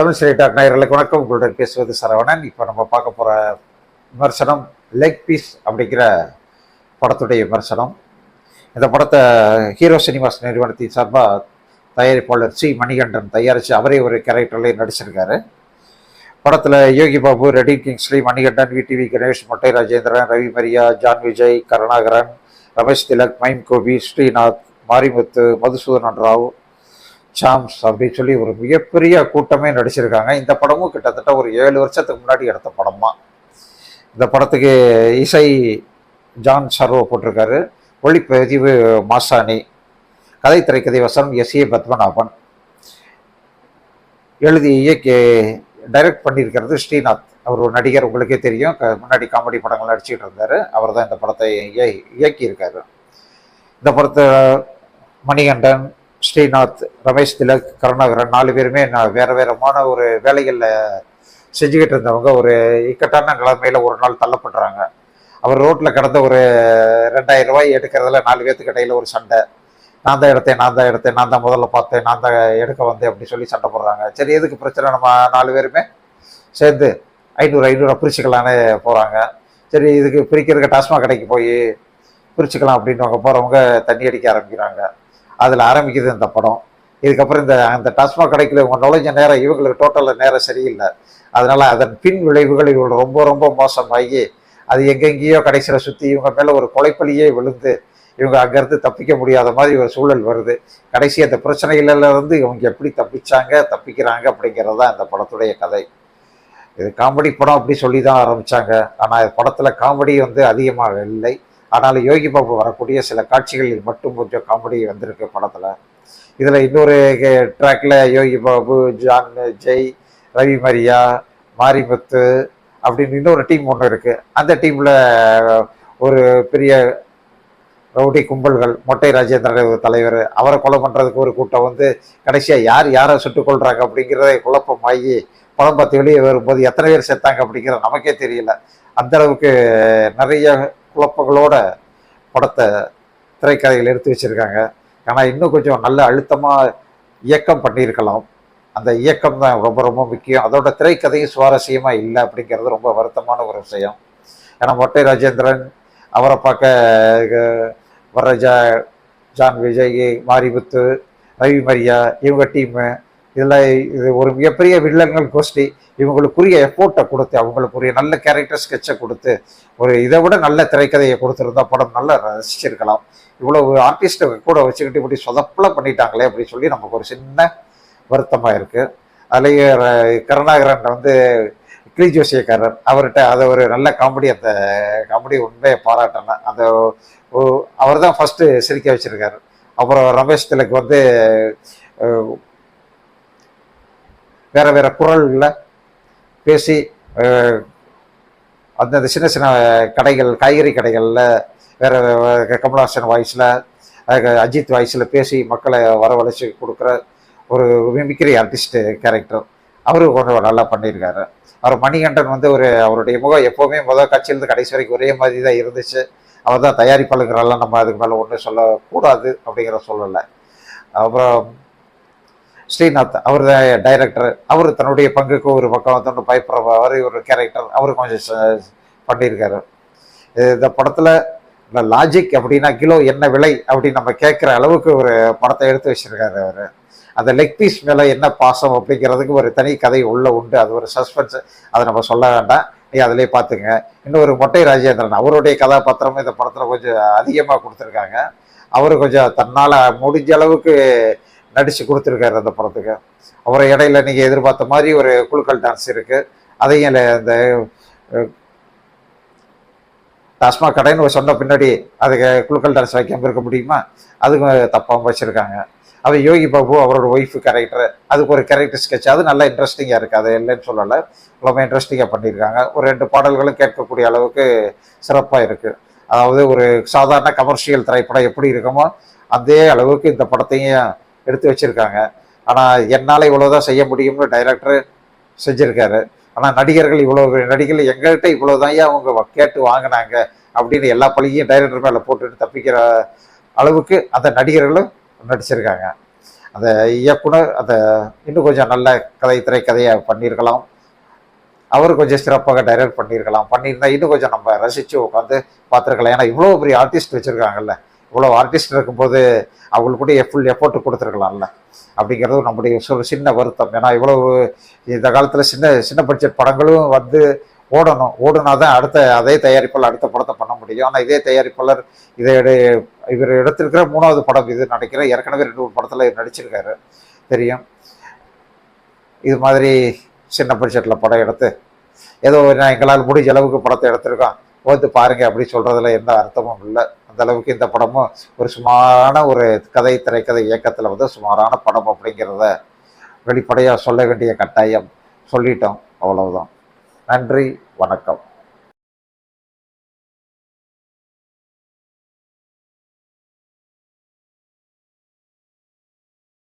தமிழ் சிறை டாக் நேயர்களுக்கு வணக்கம். உங்களுடன் பேசுவது சரவணன். இப்போ நம்ம பார்க்க போகிற விமர்சனம் லெக் பீஸ் அப்படிங்கிற படத்துடைய விமர்சனம். இந்த படத்தை ஹீரோ சினிமாஸ் நிறுவனத்தின் சார்பாக தயாரிப்பாளர் சி. மணிகண்டன் தயாரித்து அவரே ஒரு கேரக்டர்லேயே நடிச்சிருக்காரு. படத்தில் யோகி பாபு ரெடி கிங்ஸ்லி மணிகண்டன் விடிவி கணேஷ் மொட்டை ராஜேந்திரன் ரவி மரியா ஜான் விஜய் கருணாகரன் ரமேஷ் திலக் மைம் கோபி ஸ்ரீநாத் மாரிமுத்து மதுசூதனன் ராவ் சாம்ஸ் அப்படின்னு சொல்லி ஒரு மிகப்பெரிய கூட்டமே நடிச்சிருக்காங்க. இந்த படமும் கிட்டத்தட்ட ஒரு ஏழு வருஷத்துக்கு முன்னாடி எடுத்த படமா இந்த படத்துக்கு இசை ஜான் சர்வோ போட்டிருக்காரு. ஒளிப்பதிவு மாசாணி. கதை திரைக்கதை வசனம் எஸ் ஏ பத்மநாபன். எழுதி இயக்கி டைரக்ட் பண்ணியிருக்கிறது ஸ்ரீநாத். அவர் ஒரு நடிகர் உங்களுக்கே தெரியும். க- முன்னாடி காமெடி படங்கள் நடிச்சிட்டு இருந்தார். அவர் தான் இந்த படத்தை இய- இயக்கியிருக்காரு. இந்த படத்தை மணிகண்டன் ஸ்ரீநாத் ரமேஷ் திலக் கருணாகரன் நாலு பேருமே நான் வேற வேறமான ஒரு வேலைகளில் செஞ்சுக்கிட்டு இருந்தவங்க. ஒரு இக்கட்டான நிலைமையில் ஒரு நாள் தள்ளப்படுறாங்க. அவர் ரோட்டில் கடந்த ஒரு ரெண்டாயிரம் ரூபாய் எடுக்கிறதுல நாலு பேர்த்துக்கு இடையில ஒரு சண்டை. நான் தான் எடுத்தேன் நான் தான் எடுத்தேன் நான் தான் முதல்ல பார்த்தேன் நான் தான் எடுக்க வந்தேன் அப்படின்னு சொல்லி சண்டை போடுறாங்க. சரி எதுக்கு பிரச்சனை? நம்ம நாலு பேருமே சேர்ந்து ஐநூறு ஐநூறு பிரிச்சுக்கலான்னு போகிறாங்க சரி இதுக்கு பிரிக்கிறதுக்கு டாஸ்மாக் கடைக்கு போய் பிரிச்சுக்கலாம் அப்படின்னு அவங்க போகிறவங்க தண்ணி அடிக்க ஆரம்பிக்கிறாங்க. அதில் ஆரம்பிக்குது இந்த படம். இதுக்கப்புறம் இந்த அந்த டாஸ்மாக் கடைக்குள்ள இவங்க நுழைஞ்ச நேரம் இவங்களுக்கு டோட்டலில் நேரம் சரியில்லை. அதனால் அதன் பின் விளைவுகள் இவங்க ரொம்ப ரொம்ப மோசமாகி அது எங்கெங்கேயோ கடைசியில் சுற்றி இவங்க மேலே ஒரு கொலைப்பலியே விழுந்து இவங்க அங்கேருந்து தப்பிக்க முடியாத மாதிரி ஒரு சூழல் வருது. கடைசி அந்த பிரச்சனைகளிலிருந்து இவங்க எப்படி தப்பிச்சாங்க தப்பிக்கிறாங்க அப்படிங்கிறது தான் இந்த படத்துடைய கதை. இது காமெடி படம் அப்படி சொல்லி தான் ஆரம்பித்தாங்க ஆனால் படத்தில் காமெடி வந்து அதிகமாக இல்லை. ஆனால் யோகி பாபு வரக்கூடிய சில காட்சிகளில் மட்டும் கொஞ்சம் காமெடி வந்திருக்கு படத்தில். இதில் இன்னொரு ட்ராக்ல யோகி பாபு ஜான் ஜெய் ரவி மரியா மாரிமுத்து அப்படின்னு இன்னொரு டீம் ஒன்று இருக்குது அந்த டீமில் ஒரு பெரிய ரவுடி கும்பல்கள் மொட்டை ராஜேந்திரன் தலைவர் அவரை கொலை பண்ணுறதுக்கு ஒரு கூட்டம் வந்து கடைசியாக யார் யாரை சுட்டுக் கொள்கிறாங்க அப்படிங்கிறத குழப்பமாகி படம் பார்த்து வெளியே வரும்போது எத்தனை பேர் செத்தாங்க அப்படிங்கிறது நமக்கே தெரியல. அந்த அளவுக்கு நிறைய குழப்பங்களோட படத்தை திரைக்கதையில் எடுத்து வச்சிருக்காங்க. ஆனால் இன்னும் கொஞ்சம் நல்ல அழுத்தமாக இயக்கம் பண்ணியிருக்கலாம். அந்த இயக்கம் தான் ரொம்ப ரொம்ப முக்கியம். அதோட திரைக்கதையும் சுவாரஸ்யமாக இல்லை அப்படிங்கிறது ரொம்ப வருத்தமான ஒரு விஷயம். ஏன்னா மொட்டை ராஜேந்திரன் அவரை பார்க்க அஹ், வர்ற ஜா ஜான் விஜய் மாரிமுத்து ரவி மரியா இவங்க டீமு இதில் இது ஒரு மிகப்பெரிய வில்லங்கள் கோஷ்டி இவங்களுக்குரிய எஃபோர்ட்டை கொடுத்து அவங்களுக்குரிய நல்ல கேரக்டர் ஸ்கெட்சை கொடுத்து ஒரு இதை விட நல்ல திரைக்கதையை கொடுத்துருந்தா படம் நல்லா ரசிச்சிருக்கலாம். இவ்வளவு ஆர்டிஸ்ட்டை கூட வச்சுக்கிட்டு இப்படி சொதப்பல பண்ணிட்டாங்களே அப்படின்னு சொல்லி நமக்கு ஒரு சின்ன வருத்தமாக இருக்குது அதுலேயே ர- கருணாகரன் வந்து கிளி ஜோசியக்காரர். அவர்கிட்ட அதை ஒரு நல்ல காமெடி அந்த காமெடி உண்மையை பாராட்டினேன் அந்த அவர் தான் ஃபஸ்ட்டு சிரிக்க வச்சிருக்காரு. அப்புறம் ரமேஷ் திலக் வந்து வேற வேற குரல்களில் பேசி அந்தந்த சின்ன சின்ன கடைகள் காய்கறி கடைகளில் வேற கமல்ஹாசன் வாய்ஸில் அஜித் வாய்ஸில் பேசி மக்களை வரவழைச்சி கொடுக்குற ஒரு மிமிக்ரி ஆர்டிஸ்ட்டு கேரக்டர் அவரு கொஞ்சம் நல்லா பண்ணியிருக்காரு. அவர் மணிகண்டன் வந்து ஒரு அவருடைய முகம் எப்போவுமே முதல் காட்சியிலிருந்து கடைசி வரைக்கும் ஒரே மாதிரி தான் இருந்துச்சு. அவர் தான் தயாரிப்பாளர்களெல்லாம் நம்ம அதுக்கு மேலே ஒன்றும் சொல்லக்கூடாது அப்படிங்கிற சொல்லலை அப்புறம் ஸ்ரீநாத் அவர் டைரக்டர் அவர் தன்னுடைய பங்குக்கு ஒரு பக்கம் வந்து பயப்படுற அவர் ஒரு கேரக்டர் அவர் கொஞ்சம் பண்ணியிருக்காரு. இந்த படத்தில் இந்த லாஜிக் அப்படின்னா கிலோ என்ன விலை அப்படின்னு நம்ம கேட்குற அளவுக்கு ஒரு படத்தை எடுத்து வச்சிருக்காரு அவர். அந்த லெக் பீஸ் மேலே என்ன பாசம் அப்படிங்கிறதுக்கு ஒரு தனி கதை உள்ளே உண்டு. அது ஒரு சஸ்பென்ஸ் அதை நம்ம சொல்ல வேண்டாம். நீ அதிலே பார்த்துங்க இன்னொரு மொட்டை ராஜேந்திரன் அவருடைய கதாபாத்திரமும் இந்த படத்தில் கொஞ்சம் அதிகமாக கொடுத்துருக்காங்க. அவர் கொஞ்சம் தன்னால் முடிஞ்ச அளவுக்கு நடித்து கொடுத்துருக்காரு அந்த படத்துக்கு. அவரை இடையில நீங்கள் எதிர்பார்த்த மாதிரி ஒரு குழுக்கள் டான்ஸ் இருக்குது அதையும் அந்த இந்த டாஸ்மாக் கடைன்னு சொன்ன பின்னாடி அதுக்கு குழுக்கள் டான்ஸ் வைக்காமல் இருக்க முடியுமா? அதுக்கும் தப்பாக வச்சுருக்காங்க. அவர் யோகி பாபு அவரோட ஒய்ஃபு கேரக்டர் அதுக்கு ஒரு கேரக்டர் ஸ்கெட்ச் அது நல்லா இன்ட்ரெஸ்டிங்காக இருக்குது அது இல்லைன்னு சொல்லலை. ரொம்ப இன்ட்ரெஸ்டிங்காக பண்ணியிருக்காங்க. ஒரு ரெண்டு பாடல்களும் கேட்கக்கூடிய அளவுக்கு சிறப்பாக இருக்குது அதாவது ஒரு சாதாரண கமர்ஷியல் திரைப்படம் எப்படி இருக்குமோ அதே அளவுக்கு இந்த படத்தையும் எடுத்து வச்சுருக்காங்க. ஆனால் என்னால் இவ்வளோதான் செய்ய முடியும்னு டைரக்டர் செஞ்சுருக்காரு. ஆனால் நடிகர்கள் இவ்வளோ நடிகர்கள் எங்கள்கிட்ட இவ்வளோதான் அவங்க கேட்டு வாங்கினாங்க அப்படின்னு எல்லா பழியும் டைரக்டர் மேலே போட்டுட்டு தப்பிக்கிற அளவுக்கு அந்த நடிகர்களும் நடிச்சிருக்காங்க. அந்த இயக்குனர் அந்த இன்னும் கொஞ்சம் நல்ல கதை திரைக்கதையை பண்ணியிருக்கலாம். அவர் கொஞ்சம் சிறப்பாக டைரக்ட் பண்ணியிருக்கலாம். பண்ணியிருந்தால் இன்னும் கொஞ்சம் நம்ம ரசித்து உட்காந்து பார்த்துருக்கலாம். ஏன்னா இவ்வளோ பெரிய ஆர்டிஸ்ட் வச்சுருக்காங்கல்ல. இவ்வளோ ஆர்டிஸ்ட் இருக்கும்போது அவங்களுக்கு கூட ஃபுல் எஃபோர்ட் கொடுத்துருக்கலாம்ல. அப்படிங்கிறது நம்முடைய ஒரு சின்ன வருத்தம். ஏன்னா இவ்வளவு இந்த காலத்தில் சின்ன சின்ன பட்ஜெட் படங்களும் வந்து ஓடணும். ஓடுனா தான் அடுத்த அதே தயாரிப்பாளர் அடுத்த படத்தை பண்ண முடியும். ஆனால் இதே தயாரிப்பாளர் இதை எடு- இவர் எடுத்திருக்கிற மூணாவது படம் இது நினைக்கிறேன் ஏற்கனவே ரெண்டு மூணு படத்தில் இவர் நடிச்சிருக்காரு. தெரியும். இது மாதிரி சின்ன பட்ஜெட்டில் படம் எடுத்து ஏதோ நான் எங்களால் முடிஞ்ச அளவுக்கு படத்தை எடுத்திருக்கோம் ஓத்து பாருங்க அப்படி சொல்கிறதுல எந்த அர்த்தமும் இல்லை. அந்த அளவுக்கு இந்த படமும் ஒரு சுமாரான ஒரு கதை திரைக்கதை இயக்கத்தில் வந்து சுமாரான படம் அப்படிங்கிறத வெளிப்படையாக சொல்ல வேண்டிய கட்டாயம். சொல்லிட்டோம். அவ்வளவுதான். நன்றி வணக்கம்.